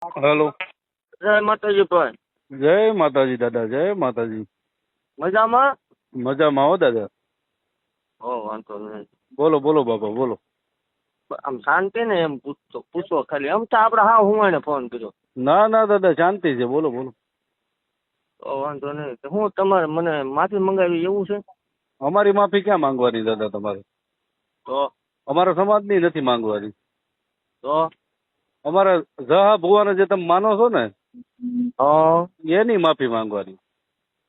Hello. જય માતાજી ભાઈ. જય માતાજી દાદા જય માતાજી. મજામાં? મજામાં હો દાદા. ઓ વાંધો નહીં. બોલો બોલો બાપા બોલો. આમ શાંતિ ને એમ પૂછતો પૂછો ખાલી. આમ તો આપણે હા હું એને ફોન કર્યો. ના ના દાદા શાંતિ છે. બોલો બોલો. તો વાંધો નહીં. હું તમારે મને માફી મંગાવી એવું છે? અમારી માફી ક્યાં માંગવાની દાદા તમારે? તો? અમારા સમાજની નથી માંગવાની. તો? અમારા જહા ભુવાને જે તમે માનો છો ને એની માફી માંગવાની.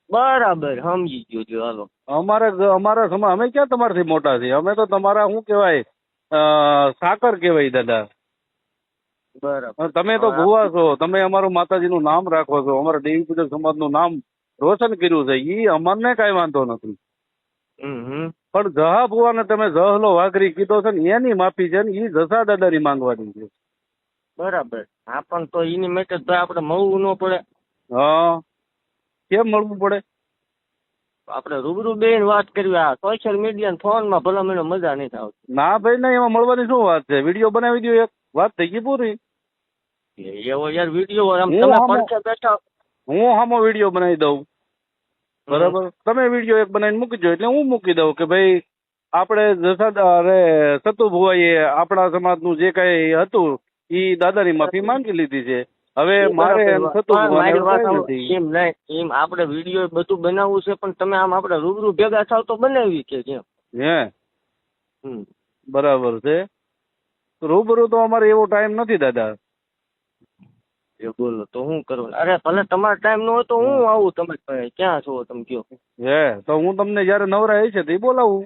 બરાબર સમજી ગયો છું હાલો. અમારે અમારા સમા અમે ક્યાં તમારાથી મોટા છીએ? અમે તો તમારા શું કહેવાય સાકર કહેવાય દાદા. બરાબર. તમે તો ભુવા છો તમે અમારું માતાજીનું નામ રાખો છો અમારા દેવી પૂજક સમાજનું નામ રોશન કર્યું છે ઈ અમને કાંઈ વાંધો નથી. પણ જહા ભુવાને તમે જહલો વાઘરી કીધો છે ને એની માફી છે ને એ જસા દાદાની માંગવાની છે. બરાબર. હા પણ તો એની માટે તો આપણે મળવું ન પડે. હા. કેમ મળવું પડે? આપણે રૂબરૂ બેન વાત કરવી આ સોશિયલ મીડિયા ફોનમાં ભલા મને મજા નહીં આવતી. ના ભાઈ ના એમાં મળવાની શું વાત છે? વીડિયો બનાવી દો એક. વાત થઈ ગઈ પૂરી? એવો યાર વીડિયો આમ તમે પડખે બેઠા હું. હામો વીડિયો બનાવી દઉં. બરાબર? તમે વીડિયો એક બનાવીને મૂકી દો એટલે હું મૂકી દઉં કે ભાઈ આપણે જસા અરે સતુ ભુવાઈએ આપણા સમાજનું જે કઈ હતું ઈ દાદાની માફી માંગી લીધી છે. હવે મારે એમ મારી વાત. નથી. એમ નહીં એમ આપણે વીડિયો બધું બનાવવું છે પણ તમે આમ આપણે રૂબરૂ ભેગા થાવ તો બનાવી કે કેમ? હે? હમ. બરાબર છે. રૂબરૂ તો અમારે એવો ટાઈમ નથી દાદા. એ બોલો તો હું કરું અરે ભલે તમારો ટાઈમ ન હોય તો હું આવું તમે ક્યાં છો તમે કયો? હે તો હું તમને જયારે નવરા છે તો બોલાવું.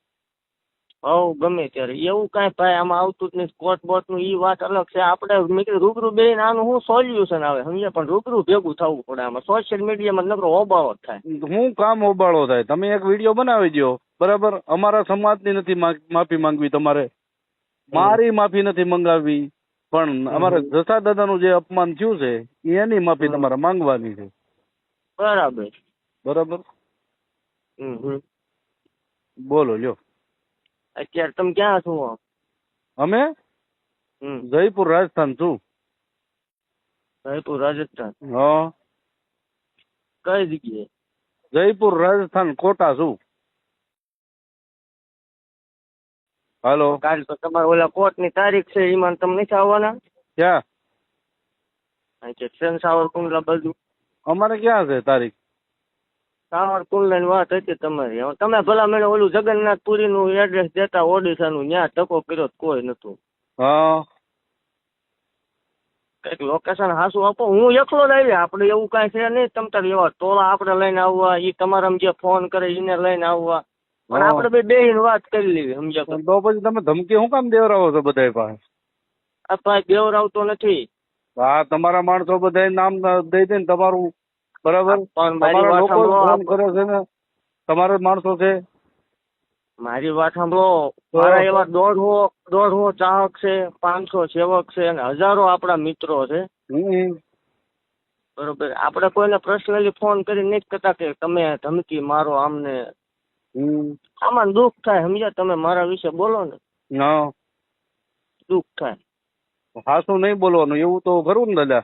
હવ ગમે ત્યારે. એવું કાંઈ ભાઈ આમાં આવતું જ નથી. કોર્ટ બોર્ટનું એ વાત અલગ છે. આપણે મેં કીધું રૂબરૂ બેન આનું શું સોલ્યુશન આવે? સમજ્યા પણ રૂબરૂ ભેગું થવું પડે આમાં. સોશિયલ મીડિયામાં નકરો હોબાળો જ થાય. હું કામ ઓબાળો થાય? તમે એક વીડિયો બનાવી દો બરાબર? અમારા સમાજની નથી માફી માંગવી તમારે. મારી માફી નથી મંગાવવી પણ અમારે જસા દાદાનું જે અપમાન થયું છે એની માફી તમારે માંગવાની છે. બરાબર. બરાબર? બોલો લ્યો. અત્યારે તમે ક્યાં છો? અમે? હમ. જયપુર રાજસ્થાન છું. જયપુર રાજસ્થાન? હા. કઈ જગ્યાએ? જયપુર રાજસ્થાન કોટા છું. હાલો. કાલ તો તમારે ઓલા કોર્ટની તારીખ છે એમાં તમે નથી આવવાના? ક્યાં? અહીં કે સેન સાવરકુંડલા બાજુ. અમારે ક્યાં છે તારીખ? સાવરકુંડલાની વાત હતી તમારી. હવે તમે ભલા મને ઓલું જગન્નાથ પુરીનું એડ્રેસ દેતા ઓડિશાનું ત્યાં ટકો કર્યો તો કોઈ નતું હા. કંઈક લોકેશન હાસું આપો. હું એકલો જ આવ્યા. આપણે એવું કાંઈ છે નહીં. તમ તાર એવા ટોળા આપણે લઈને આવવા. એ તમારા જે ફોન કરે એને લઈને આવવા. પણ. આપણે બે બેહીને વાત કરી લેવી સમજ્યા તો. પછી તમે ધમકી શું કામ દેવરાવો છો બધા પાસે? આ ભાઈ દેવરાવતો નથી. હા તમારા માણસો બધા નામ દઈ દે ને તમારું બરાબર? મારી તમારા લોકો ફોન કરે છે ને? તમારે માણસો છે? મારી વાત સાંભળો. મારા એવા દોઢસો દોઢસો ચાહક છે પાંચસો સેવક છે અને હજારો આપણા મિત્રો છે. બરોબર. આપણે કોઈને પર્સનલી ફોન કરી નથી કરતા કે તમે ધમકી મારો આમને. આમાં દુઃખ થાય સમજ્યા તમે મારા વિશે બોલો ને. દુઃખ થાય. હાસું નહીં બોલવાનું એવું તો ખરું ને દાદા?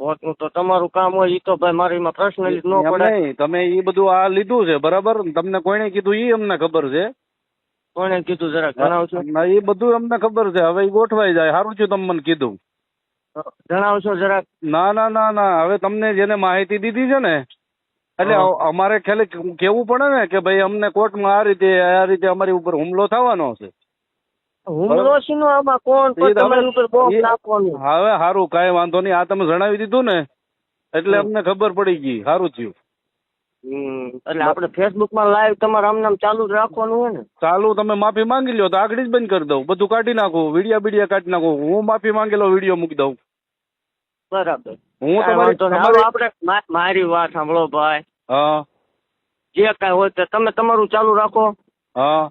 કોર્ટનું તો તમારું કામ હોય એ તો ભાઈ મારી એમાં પર્સનલી ન એમ પડે. નહીં તમે એ બધું આ લીધું છે બરાબર? તમને કોઈને કીધું એ અમને ખબર છે? કોણે કીધું જરા જણાવશો ના, એ બધું અમને ખબર છે હવે એ ગોઠવાઈ જાય સારું થયું તમે મને કીધું. જણાવશો જરાક. ના ના ના ના હવે તમને જેને માહિતી દીધી છે ને એટલે અમારે ખાલી કેવું પડે ને કે ભાઈ અમને કોર્ટમાં આ રીતે આ રીતે અમારી ઉપર હુમલો થવાનો છે. આમાં કોણ? તમારી ઉપર બોમ્બ નાખવાનું. હવે સારું કાંઈ વાંધો નહીં. આ તમે જણાવી દીધું ને એટલે અમને ખબર પડી ગઈ. સારું થયું. એટલે આપણે ફેસબુકમાં લાઈવ તમારે આમ નામ ચાલુ જ રાખવાનું હોય ને? ચાલુ તમે માફી માંગી લ્યો તો આગળ જ બંધ કરી દઉં. બધું કાઢી નાખું. વિડિયા બીડિયા કાઢી નાખું. હું માફી માંગેલો વીડિયો મૂકી દઉં. બરાબર. હું તમારી આપણે મારી વાત સાંભળો ભાઈ. હા. જે કાંઈ હોય તે તમે તમારું ચાલુ રાખો. હા.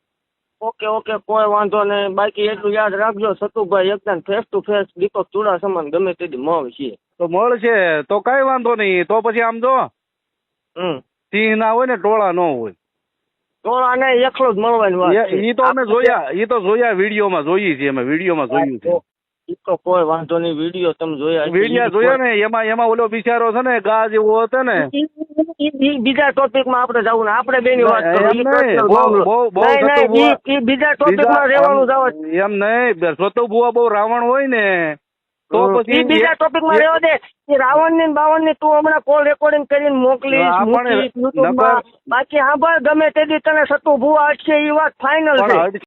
ઓકે ઓકે કોઈ વાંધો નહીં. બાકી એટલું યાદ રાખજો સતુભાઈ એકદમ ફેસ ટુ ફેસ દીપક ચુડાસમાન ગમે તે મળશે તો મળશે તો કઈ વાંધો નહીં. તો પછી આમ જો હમ. સિંહ ના હોય ને ટોળા ન હોય. ટોળા ને એકલો જ મળવાની વાત છે. એ તો અમે જોયા એ તો જોયા વિડીયોમાં જોઈએ છીએ અમે વિડીયોમાં જોયું છે. ઈ તો કોઈ વાંધો નહીં વીડિયો તમે જોયા વીડિયો જોયો ને એમાં એમાં ઓલો બિચારો છે ને ગા જેવો હતો ને બીજા ટોપિકમાં આપણે જવું ને આપણે બેની વાત એમ કરો ઈ નહીં. બહુ- મામલો. બહુ- બહુ નહીં, નહીં, થતું ઈ- બહુ- ઈ બીજા ટોપિકમાં રહેવાનું જ એમ નહીં સોતો ભુવા બહુ રાવણ હોય ને તો. પછી બીજા ટોપિકમાં રહેવા દે એ રાવણની બાવણની તું હમણાં કોલ રેકોર્ડિંગ કરીને મોકલીશ આપણે મૂકીશ YouTube માં. નકર- બાકી સાંભળ ગમે તે દી તને સતુ ભુવા અટશે એ વાત ફાઇનલ છે